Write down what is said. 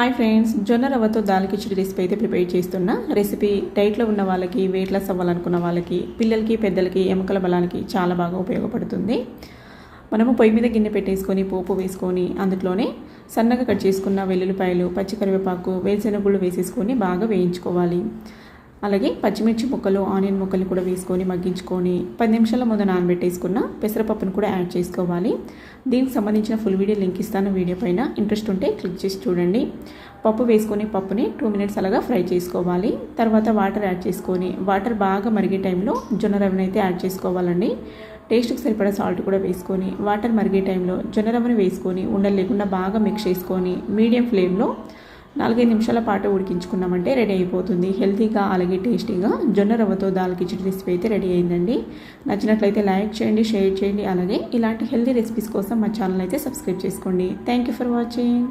Hi friends జొన్న రవ్వతో dal khichdi recipe అయితే ప్రిపేర్ చేస్తున్నా. రెసిపీ డైట్లో ఉన్న వాళ్ళకి వెయిట్ లాస్ అవ్వాలనుకున్న వాళ్ళకి పిల్లలకి పెద్దలకి ఎముకల బలానికి చాలా బాగా ఉపయోగపడుతుంది. మనము పొయ్యి మీద గిన్నె పెట్టేసుకొని పోపు వేసుకొని అందులోనే సన్నగా కట్ చేసుకున్న వెల్లుల్లిపాయలు పచ్చి కరివేపాకు వేరుశెనగుళ్ళు వేసేసుకొని బాగా వేయించుకోవాలి. అలాగే పచ్చిమిర్చి ముక్కలు ఆనియన్ ముక్కలు కూడా వేసుకొని మగ్గించుకొని పది నిమిషాల ముందు నానబెట్టేసుకున్న పెసరపప్పును కూడా యాడ్ చేసుకోవాలి. దీనికి సంబంధించిన ఫుల్ వీడియో లింక్ ఇస్తాను. వీడియో పైన ఇంట్రెస్ట్ ఉంటే క్లిక్ చేసి చూడండి. పప్పు వేసుకొని పప్పుని టూ మినిట్స్ అలాగా ఫ్రై చేసుకోవాలి. తర్వాత వాటర్ యాడ్ చేసుకొని వాటర్ బాగా మరిగే టైంలో జొన్న రవ్వను అయితే యాడ్ చేసుకోవాలండి. టేస్ట్కి సరిపడా సాల్ట్ కూడా వేసుకొని వాటర్ మరిగే టైంలో జొన్న రవ్వను వేసుకొని ఉండలు లేకుండా బాగా మిక్స్ చేసుకొని మీడియం ఫ్లేమ్లో నాలుగైదు నిమిషాల పాటు ఉడికించుకున్నామంటే రెడీ అయిపోతుంది. హెల్తీగా అలాగే టేస్టీగా జొన్న రవ్వతో దాల్ కిచడి రెసిపీ అయితే రెడీ అయిందండి. నచ్చినట్లయితే లైక్ చేయండి షేర్ చేయండి అలాగే ఇలాంటి హెల్తీ రెసిపీస్ కోసం మా ఛానల్ అయితే సబ్స్క్రైబ్ చేసుకోండి. Thank you for watching.